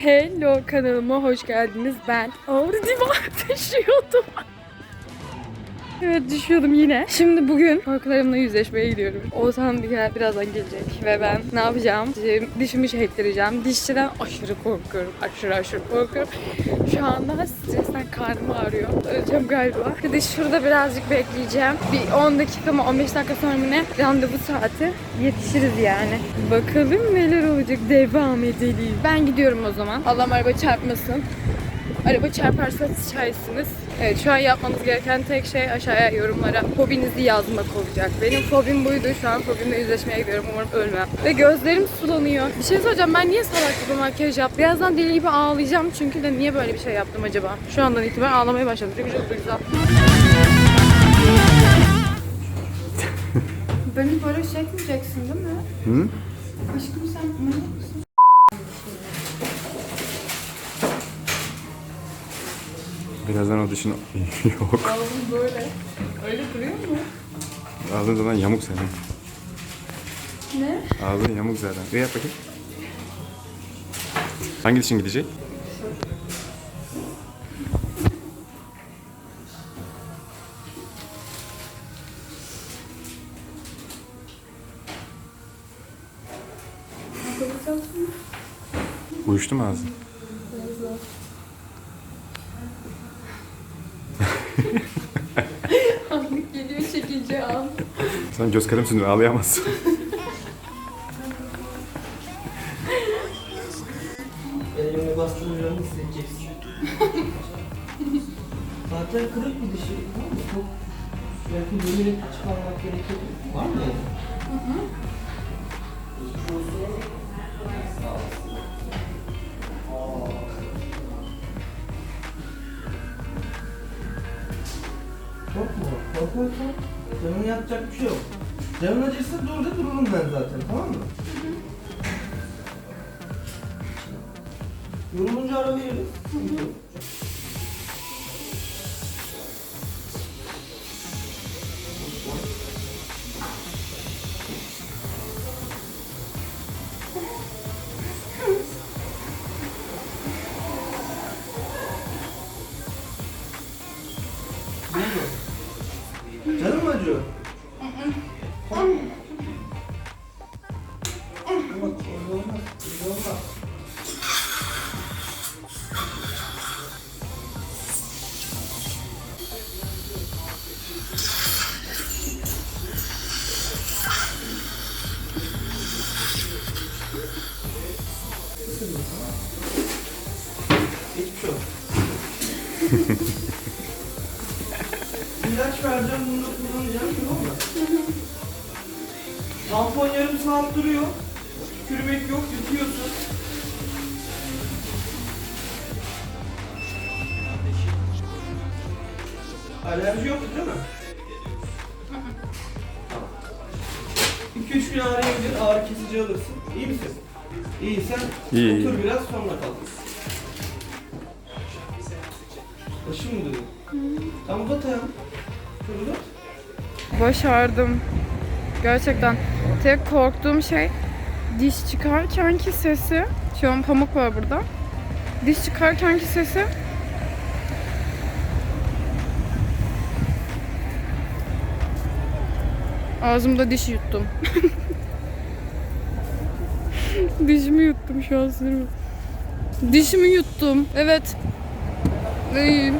Hello kanalıma hoş geldiniz. Ben divar taşıyordum. Evet düşüyordum yine. Şimdi bugün korkularımla yüzleşmeye gidiyorum. Oğuzhan bir birazdan gelecek ve ben ne yapacağım? Dişimi- şektireceğim. Dişçiden aşırı korkuyorum. Aşırı aşırı korkuyorum. Şu anda stresten karnım ağrıyor. Öleceğim galiba. De şurada birazcık bekleyeceğim. Bir 10 dakika mı 15 dakika sonra mı ne? Randevu saati. Yetişiriz yani. Bakalım neler olacak. Devam edelim. Ben gidiyorum o zaman. Allah'ım araba çarpmasın. Araba çarparsa sıçarsınız. Evet şu an yapmanız gereken tek şey aşağıya yorumlara fobinizi yazmak olacak. Benim fobim buydu. Şu an fobimle yüzleşmeye gidiyorum. Umarım ölmem. Ve gözlerim sulanıyor. Bir şey söyleyeceğim. Ben niye salak gibi makyaj yaptım? Birazdan deli gibi ağlayacağım. Çünkü de niye böyle bir şey yaptım acaba? Şu andan itibaren ağlamaya başladım. Çünkü çok duygusal. Beni böyle çekmeyeceksin değil mi? Hı? Aşkım sen manyak mısın? Birazdan o dişin yok. Ağzım böyle. Öyle duruyor mu? Ağzın zaten yamuk senin. Ne? Ağzın yamuk zaten. Bir yap bakayım. Hangi dişin gidecek? Uyuştu mu ağzın? Anlık çekince an. Sen göz kalemsin ağlayamazsın. Elimle bastıracağını hissedeceksin. Zaten kırık bir dişi. Tamam mı? Çok belki bölümünü çıkarmak gerekiyor. Var mı? Hı hı. Korkma. Korkuyorsan canını yapacak bir şey yok. Canın acırsa dur da dururum ben zaten tamam mı? Yorulunca ara veririz. Saat duruyor. Kürmek yok, yutuyorsun. Alerji yok değil mi? 2-3 gün ağrıyabilir, ağrı kesici alırsın. İyi misin? İyi, otur iyi. biraz sonra kal. Başım mı dönüyor? Tam uzat. Şöyle uzat. Başardım. Gerçekten. Tek korktuğum şey diş çıkarkenki sesi. Şu an pamuk var burada. Diş çıkarkenki sesi. Ağzımda diş yuttum. Dişimi yuttum şu an sinirim. Dişimi yuttum. Evet. Ay.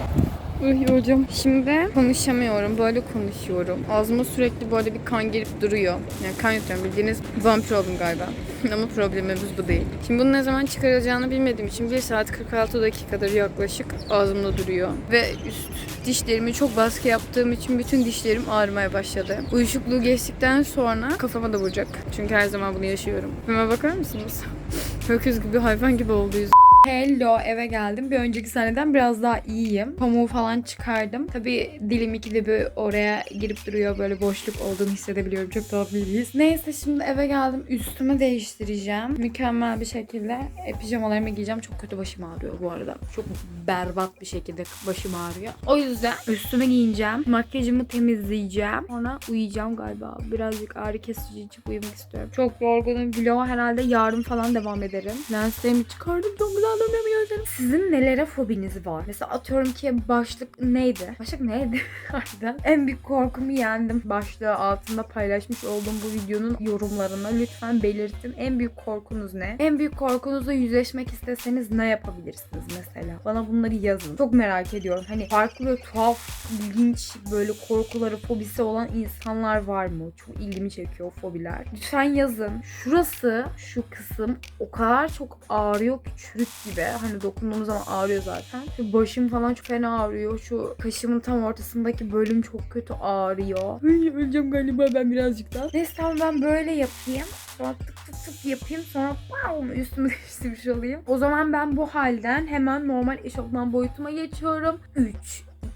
Ay hocam. Şimdi konuşamıyorum. Böyle konuşuyorum. Ağzıma sürekli böyle bir kan girip duruyor. Yani kan yutuyorum. Bildiğiniz vampir oldum galiba. Ama problemimiz bu değil. Şimdi bunu ne zaman çıkarılacağını bilmediğim için 1 saat 46 dakikadır yaklaşık ağzımda duruyor. Ve üst dişlerimi çok baskı yaptığım için bütün dişlerim ağrımaya başladı. Uyuşukluğu geçtikten sonra kafama da vuracak. Çünkü her zaman bunu yaşıyorum. Hemen bakar mısınız? Öküz gibi hayvan gibi oldu yüzüm. Hello eve geldim. Bir önceki seneden biraz daha iyiyim. Pamuğu falan çıkardım. Tabii dilim ikide bir oraya girip duruyor. Böyle boşluk olduğunu hissedebiliyorum. Çok bir his. Neyse şimdi eve geldim. Üstümü değiştireceğim. Mükemmel bir şekilde e, pijamalarımı giyeceğim. Çok kötü başım ağrıyor bu arada. Çok berbat bir şekilde başım ağrıyor. O yüzden üstüme giyineceğim. Makyajımı temizleyeceğim. Sonra uyuyacağım galiba. Birazcık ağrı kesici içip uyumak istiyorum. Çok yorgunum. Vloga herhalde yarın falan devam ederim. Lenslerimi çıkardım. Çok güzel Allah'ım Sizin nelere fobiniz var? Mesela atıyorum ki başlık neydi? Başlık neydi? Harbiden. En büyük korkumu yendim. Başlığı altında paylaşmış olduğum bu videonun yorumlarına lütfen belirtin. En büyük korkunuz ne? En büyük korkunuzla yüzleşmek isteseniz ne yapabilirsiniz mesela? Bana bunları yazın. Çok merak ediyorum. Hani farklı böyle tuhaf, ilginç böyle korkuları, fobisi olan insanlar var mı? Çok ilgimi çekiyor fobiler. Lütfen yazın. Şurası, şu kısım o kadar çok ağrıyor ki çürük gibi. Hani dokunduğum zaman ağrıyor zaten. Şu başım falan çok fena ağrıyor. Şu kaşımın tam ortasındaki bölüm çok kötü ağrıyor. Ay, öleceğim galiba ben birazcık daha. Neyse tamam ben böyle yapayım. Sonra tık tık tık yapayım. Sonra bam üstümü değiştirmiş olayım. O zaman ben bu halden hemen normal eşofman boyutuma geçiyorum. 3,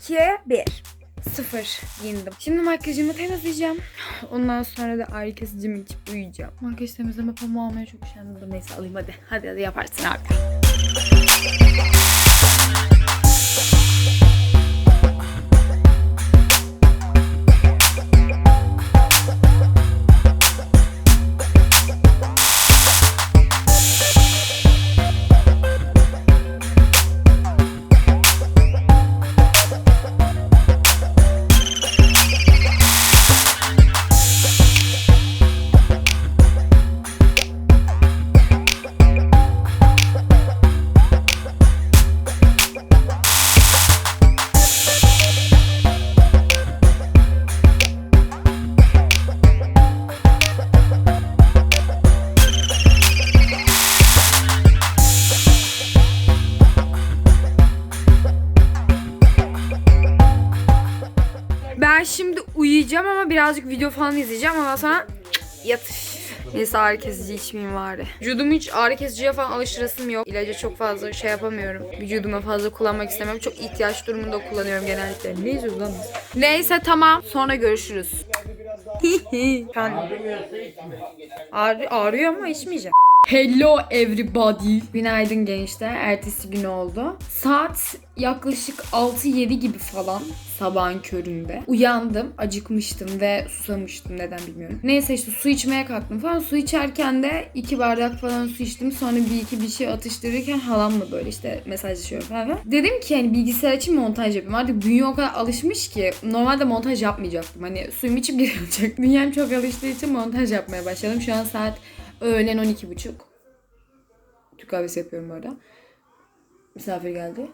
2, 1. Sıfır giyindim. Şimdi makyajımı temizleyeceğim. Ondan sonra da ağrı kesicimi içip uyuyacağım. Makyaj temizleme pamuğu almaya çok üşendim. Neyse alayım hadi. Hadi hadi yaparsın abi. Bye. Ben şimdi uyuyacağım ama birazcık video falan izleyeceğim. Ondan sonra yatış. Neyse ağrı kesici içmeyeyim bari. Vücudumu hiç ağrı kesiciye falan alıştırasım yok. İlaca çok fazla şey yapamıyorum. Vücuduma fazla kullanmak istemiyorum. Çok ihtiyaç durumunda kullanıyorum genellikle. Ne izliyoruz lan biz? Neyse tamam. Sonra görüşürüz. Ağrı, ağrıyor ama içmeyeceğim. Hello everybody. Günaydın gençler. Ertesi gün oldu. Saat yaklaşık 6-7 gibi falan sabahın köründe. Uyandım, acıkmıştım ve susamıştım neden bilmiyorum. Neyse işte su içmeye kalktım falan. Su içerken de iki bardak falan su içtim. Sonra bir iki bir şey atıştırırken halamla böyle işte mesajlaşıyorum falan. Dedim ki hani bilgisayar için montaj yapayım. Artık dünya o kadar alışmış ki normalde montaj yapmayacaktım. Hani suyumu içip geri alacaktım. Dünyam çok alıştığı için montaj yapmaya başladım. Şu an saat öğlen 12.30. Türk kahvesi yapıyorum bu arada. Misafir geldi.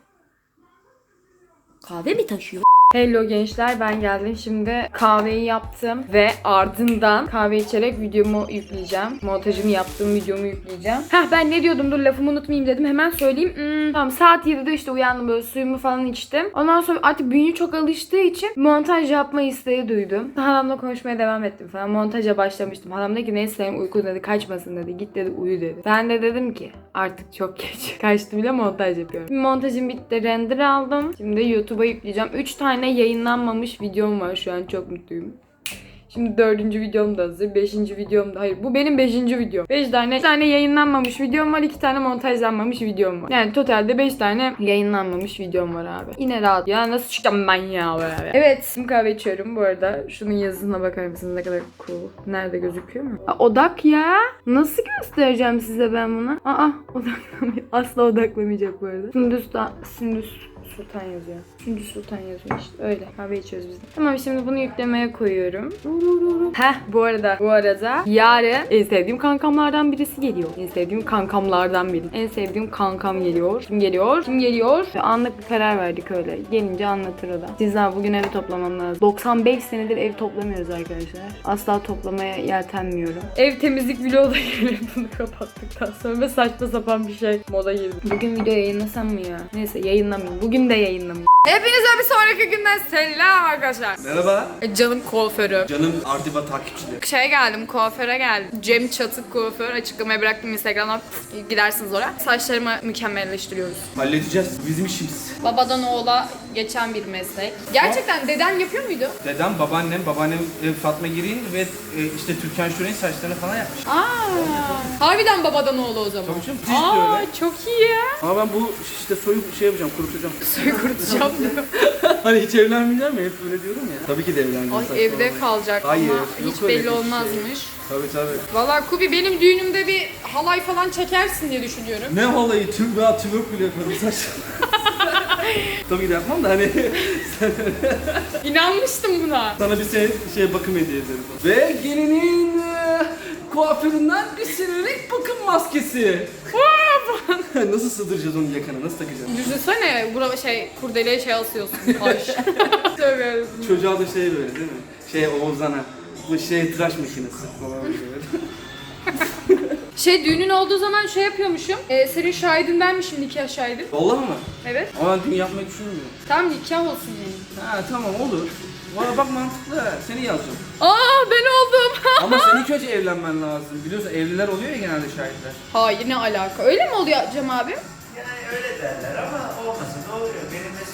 Kahve mi taşıyor? Hello gençler ben geldim. Şimdi kahveyi yaptım ve ardından kahve içerek videomu yükleyeceğim. Montajımı yaptığım videomu yükleyeceğim. Heh ben ne diyordum dur lafımı unutmayayım dedim. Hemen söyleyeyim. Hmm, tamam saat 7'de işte uyandım böyle suyumu falan içtim. Ondan sonra artık bünye çok alıştığı için montaj yapma isteği duydum. Halamla konuşmaya devam ettim falan. Montaja başlamıştım. Halam dedi ki neyse senin uykun dedi kaçmasın dedi. Git dedi uyu dedi. Ben de dedim ki artık çok geç. Kaçtı bile montaj yapıyorum. Montajım bitti. Render aldım. Şimdi YouTube'a yükleyeceğim. 3 tane yayınlanmamış videom var şu an. Çok mutluyum. Şimdi dördüncü videom da hazır. Beşinci videom da hayır. Bu benim beşinci videom. Beş tane, beş tane yayınlanmamış videom var. iki tane montajlanmamış videom var. Yani totalde beş tane yayınlanmamış videom var abi. Yine rahat. Ya nasıl çıkacağım ben ya böyle. Evet. Sim kahve içiyorum bu arada. Şunun yazısına bakar mısınız ne kadar cool. Nerede gözüküyor mu? Aa, odak ya. Nasıl göstereceğim size ben bunu? Aa odaklamıyor. Asla odaklamayacak bu arada. Sündüz, da, Sündüz Sultan yazıyor. Sündüz Sultan yazıyor işte. Öyle. Kahve içiyoruz biz. Tamam şimdi bunu yüklemeye koyuyorum. Heh bu arada. Bu arada yarın en sevdiğim kankamlardan birisi geliyor. En sevdiğim kankamlardan biri. En sevdiğim kankam geliyor. Kim geliyor? Kim geliyor? Ve anlık bir karar verdik öyle. Gelince anlatır o da. Sizler bugün evi toplamam lazım. 95 senedir ev toplamıyoruz arkadaşlar. Asla toplamaya yeltenmiyorum. Ev temizlik vlogu da geliyor bunu kapattıktan sonra ve saçma sapan bir şey moda girdi. Bugün video yayınlasam mı ya? Neyse yayınlamayayım. Bugün de yayınlamayayım. Hepinize bir sonraki günden selam arkadaşlar. Merhaba. E, Canım kuaförü. Canım Ardiba takipçileri. Şeye geldim kuaföre geldim. Cem Çatık kuaför. Açıklamaya bıraktım Instagram'dan. Gidersiniz oraya. Saçlarımı mükemmelleştiriyoruz. Halledeceğiz. Bizim işimiz. Babadan oğula geçen bir meslek. Gerçekten deden yapıyor muydu? Dedem, babaannem, babaannem e, Fatma Girin ve e, işte Türkan Şoray'ın saçlarını falan yapmış. Aa, harbiden babadan oğlu o zaman. Tabii canım, de Aa, öyle. çok iyi ya. Ama ben bu işte soyu şey yapacağım, kurutacağım. Suyu kurutacağım diyor. hani hiç evlenmeyeceğim mi? Hep öyle diyorum ya. Tabii ki de evleneceğim. Ay saçmalama. evde kalacak Hayır, ama yok hiç öyle belli bir şey. olmazmış. Tabii tabii. Valla Kubi benim düğünümde bir halay falan çekersin diye düşünüyorum. Ne halayı tüm veya tümök bile yaparım saç. Tabii ki de yapmam da hani İnanmıştım buna. sana bir şey, şey bakım hediye ederim. Ve gelinin e, kuaföründen bir senelik bakım maskesi. nasıl sığdıracağız onu yakana? Nasıl takacağız? Düşünsene bura şey kurdeleye şey asıyorsun. Yarabbim. Çocuğa da şey böyle değil mi? Şey Oğuzhan'a. Bu şey tıraş makinesi falan böyle. Şey düğünün olduğu zaman şey yapıyormuşum. E, senin şahidindenmişim nikah şahidin. Vallahi mı? Evet. Ama düğün yapmayı düşünmüyorum. Tam nikah olsun yani. Ha tamam olur. Valla bak mantıklı. Seni yazacağım. Aa ben oldum. Ama sen ilk önce evlenmen lazım. Biliyorsun evliler oluyor ya genelde şahitler. Hayır ne alaka? Öyle mi oluyor Cem abi? Yani öyle derler ama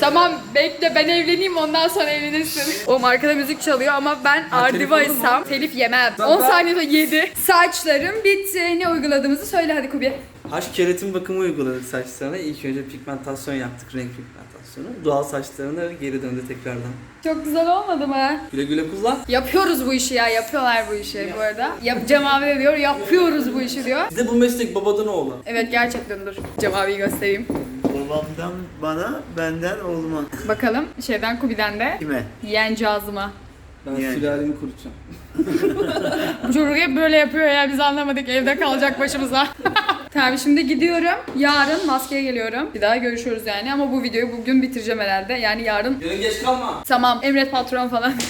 Tamam bekle ben evleneyim ondan sonra evlenirsin. Oğlum arkada müzik çalıyor ama ben Ardivaysam telif yemem. Ben- 10 ben- saniyede 7. Saçlarım bitti. Ne uyguladığımızı söyle hadi Kubi. Haş keratin bakımı uyguladık saçlarına. İlk önce pigmentasyon yaptık, renk pigmentasyonu. Doğal saçlarına geri döndü tekrardan. Çok güzel olmadı mı? Güle güle kullan. Yapıyoruz bu işi ya. Yapıyorlar bu işi bu arada. Yap Cem abi de diyor yapıyoruz bu işi diyor. Bir de bu meslek babadan oğlan. Evet gerçekten dur. Cem abiyi göstereyim. babamdan bana, benden oğluma. Bakalım şeyden Kubi'den de Kime? yencağızıma. Ben Yani. sülalemi kurutacağım. Bu çocuk hep böyle yapıyor ya biz anlamadık evde kalacak başımıza. tamam şimdi gidiyorum. Yarın maskeye geliyorum. Bir daha görüşürüz yani ama bu videoyu bugün bitireceğim herhalde. Yani yarın Yarın geç kalma. tamam emret patron falan.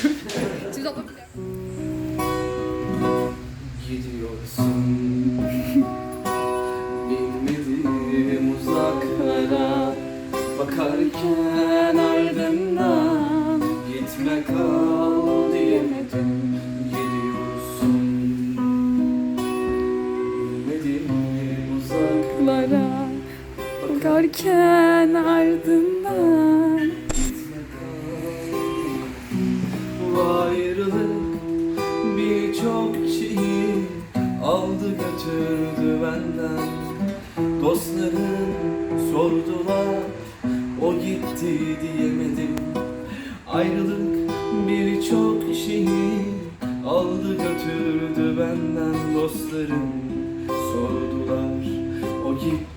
Gidiyorsun Bilmediğim uzaklara Bakarken ardından Gitme Bakarken ardından Bu ayrılık birçok şeyi aldı götürdü benden. Dostlarım sordular o gitti diyemedim. Ayrılık birçok şeyi aldı götürdü benden. Dostlarım sordular o gitti